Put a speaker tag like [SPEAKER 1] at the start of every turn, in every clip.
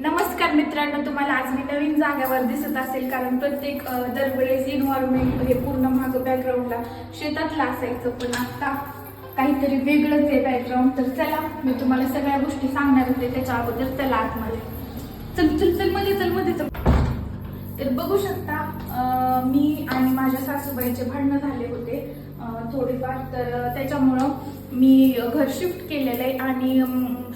[SPEAKER 1] नमस्कार मित्रांनो तुम्हाला आज मी नवीन जाग्यावर दिसत असेल कारण प्रत्येक दरवेळेस इन्व्हायरमेंट हे पूर्ण माग बॅकग्राऊंडला शेतातलं असायचं पण आता काहीतरी वेगळंच आहे बॅकग्राऊंड तर चला मी तुम्हाला सगळ्या गोष्टी सांगणार होते त्याच्या अगोदर चला आतमध्ये. चल चल चलमध्ये चलमध्ये चल. तर बघू शकता मी आणि माझ्या सासूबाईचे भांडणं झाले होते. थोडीफार तर त्याच्यामुळं मी घर शिफ्ट केलेलं आहे आणि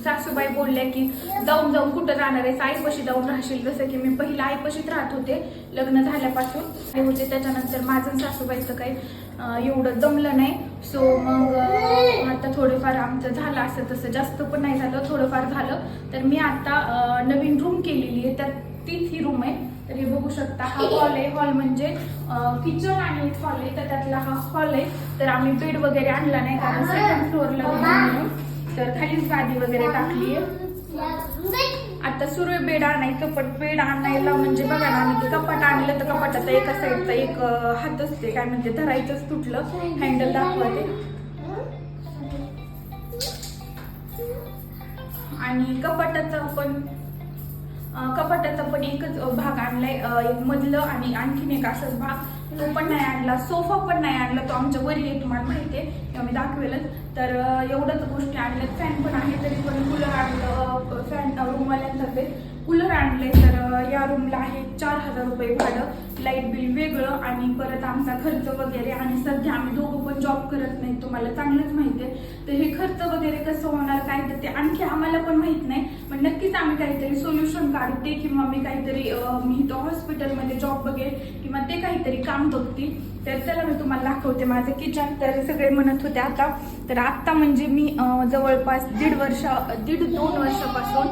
[SPEAKER 1] सासूबाई बोलल्या की जाऊन जाऊन कुठं जाणार आहे आईपाशी जाऊन राहशील. जसं की मी पहिला आईपाशीच राहत होते लग्न झाल्यापासून. होते त्याच्यानंतर माझं सासूबाईचं काही एवढं जमलं नाही. सो मग आता थोडंफार आमचं झालं असं तसं. जास्त पण नाही झालं थोडंफार झालं. तर मी आता नवीन रूम केलेली आहे. त्यात रूम आहे तर हे बघू शकता हा हॉल आहे. हॉल म्हणजे किचन आणि एक हॉल आहे तर त्यातला हा हॉल आहे. तर आम्ही बेड वगैरे आणला नाही कारण सेकंड फ्लोअरला म्हणून तर खालीच गादी वगैरे टाकली आहे. आता सुरू बेड आणायचं पण बेड आणायला म्हणजे बघा ना आम्ही कपाट आणलं तर कपाटाचा एका साईडचा एक हात असते काय म्हणजे धरायचंच तुटलं. हँडल दाखवते. आणि कपाटाचं पण कपाटाचा पण एकच भाग आणलाय. एक मधलं आणि आणखीन एक असाच भाग. तो पण नाही आणला. सोफा पण नाही आणला. तो आमच्या वरी आहे तुम्हाला माहिती आहे. मी दाखवेलच. तर एवढंच गोष्टी आणल्यात. फॅन पण आहे तरी पण कूलर आणलं. फॅन रूमवाल्यांतर्फे. कूलर आणले तर या रूमला आहे चार हजार रुपये भाडं. लाइट बिल वेगळं आणि परत आमचा खर्च वगैरे आणि सध्या आम्ही दोघं पण जॉब करत नाही तुम्हाला चांगलंच माहिती आहे. तर हे खर्च वगैरे कसं होणार काय तर ते आणखी आम्हाला पण माहीत नाही. पण नक्कीच आम्ही काहीतरी सोल्युशन काढते किंवा मी काहीतरी मी तो हॉस्पिटलमध्ये जॉब बघेल किंवा ते काहीतरी काम बघते तर चला मी तुम्हाला दाखवते माझं किचन तर सगळे म्हणत होते आता तर आत्ता म्हणजे मी जवळपास दीड वर्ष दीड दोन वर्षापासून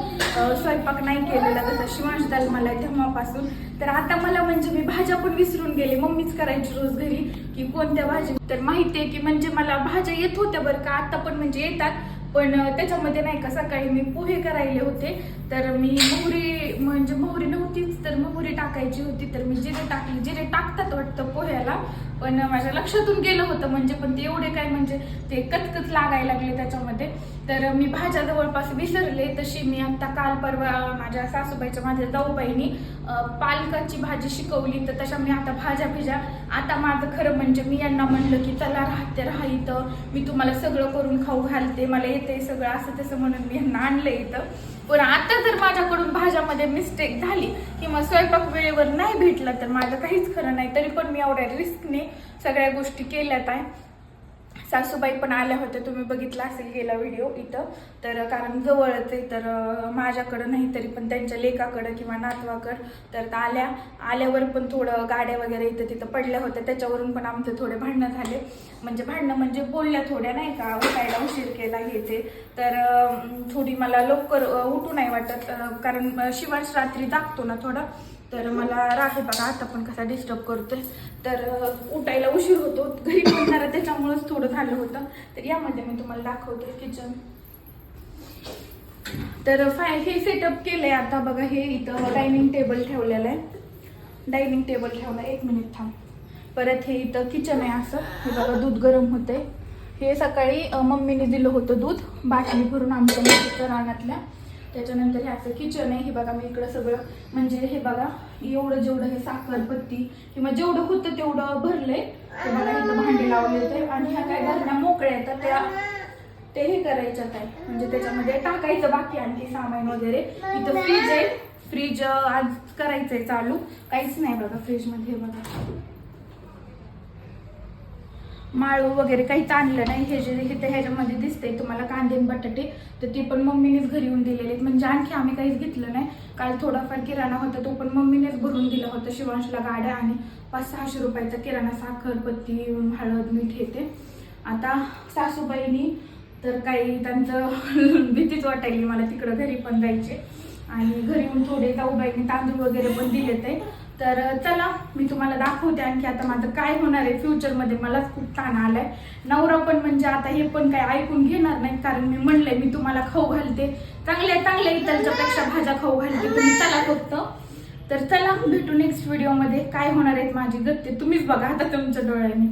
[SPEAKER 1] स्वयंपाक नाही केला. केलेला जसं शिवांश दाल मला तेव्हापासून तर आता मला म्हणजे मी भाज्या पण विसरून गेले. मम्मीच करायची रोज घरी की कोणत्या भाज्या? तर माहिती आहे की म्हणजे मला भाज्या येत होत्या बरं का आता पण म्हणजे येतात. पण त्याच्यामध्ये नाही का सकाळी मी पोहे करायले होते. तर मी मोहरी म्हणजे मोहरी नव्हतीच तर मोहरी टाकायची होती. तर मी जिरे टाकली. जिरे टाकतात वाटतं पोह्याला पण माझ्या लक्षातून गेलं होतं म्हणजे पण ते एवढे काय म्हणजे ते कचकच लागायला लागले त्याच्यामध्ये. तर मी भाज्या जवळपास विसरले. तशी मी आता काल परवा माझ्या सासूबाईच्या माझ्या जाऊबाईनी पालकाची भाजी शिकवली. तर तशा मी आता भाज्या भिज्या आता माझं खरं म्हणजे मी यांना म्हणलं की चला राहते राहा इथं. मी तुम्हाला सगळं करून खाऊ घालते. मला येते सगळं असं तसं म्हणून मी यांना आणलं इथं. पण आता जर माझ्याकडून भाज्यामध्ये मिस्टेक झाली किंवा स्वयंपाक वेळेवर नाही भेटला तर माझं काहीच खरं नाही. तरी पण मी एवढ्या रिस्कने सगळ्या गोष्टी केल्यात आहे. सासूबाई पण आल्या होत्या. तुम्ही बघितला असेल गेला व्हिडिओ इथं. तर कारण जवळच आहे तर माझ्याकडं नाही तरी पण त्यांच्या लेकाकडं किंवा नातवाकडं तर आल्या. आल्यावर पण थोडं गाड्या वगैरे इथं तिथं पडल्या होत्या. त्याच्यावरून पण आमचे थोडे भांडणं झाले. म्हणजे भांडणं म्हणजे बोलल्या थोड्या नाही का उठायला उशीर केला घेते तर थोडी मला लवकर उठू नाही वाटत कारण अं, शिवांश रात्री जागतो ना थोडा. तर मला राहे बघा आता पण कसा डिस्टर्ब करतोय. तर उठायला उशीर होतो. घरी त्याच्यामुळेच थोडं झालं होतं. तर यामध्ये मी तुम्हाला दाखवते किचन तर फाय हे सेटअप केलंय आता बघा हे इथं डायनिंग टेबल ठेवलेलं आहे. डायनिंग टेबल ठेवला एक मिनिट थांब. परत हे इथं किचन आहे असं. हे बघा दूध गरम होते हे सकाळी मम्मीने दिलं होतं दूध. बाटली भरून आमच्या मुलीच्या रानातल्या त्याच्यानंतर हे असं किचन आहे. हे बघा मी इकडं सगळं म्हणजे हे बघा एवढं जेवढं हे साखरपत्ती किंवा जेवढं होतं तेवढं भरलंय. ते बघा इथं भांडी लावले होते. आणि ह्या काय घरण्या मोकळ्या आहेत तर त्या ते हे करायच्यात आहे म्हणजे त्याच्यामध्ये टाकायचं बाकी आणखी सामान वगैरे. इथं फ्रीज आहे. फ्रीज आज करायचंय चालू. काहीच नाही बघा फ्रीजमध्ये हे बघा. माळू वगैरे काहीच आणलं नाही. हे जे हे ह्याच्यामध्ये दिसते तुम्हाला कांदे बटाटे तर ते पण मम्मीनेच घरी येऊन दिलेले आहेत म्हणजे आणखी आम्ही काहीच घेतलं नाही. काल थोडाफार किराणा होता तो पण मम्मीनेच भरून दिला होता. शिवांशला गाड्या आणि पाच सहाशे रुपयाचा किराणा साखर पत्ती हळद मीठ येते आता सासूबाईनी तर काही त्यांचं भीतीच वाटायली मला तिकडं घरी पण जायचे. आणि घरी येऊन थोडे जाऊबाईने तांदूळ वगैरे पण दिले ते तर चला मी तुम्हाला दाखवते आणखी आता माझं काय होणार आहे. फ्युचरमध्ये मलाच खूप ताण आलाय. नवरा पण म्हणजे आता हे पण काय ऐकून घेणार नाही कारण मी म्हणलंय मी तुम्हाला खाऊ घालते. चांगल्या चांगल्या इतरच्या पेक्षा भाज्या खाऊ घालते. तुम्ही चला फक्त. तर चला भेटू नेक्स्ट व्हिडिओमध्ये काय होणार आहेत माझी गत्ते तुम्हीच बघा आता तुमच्या डोळ्याने.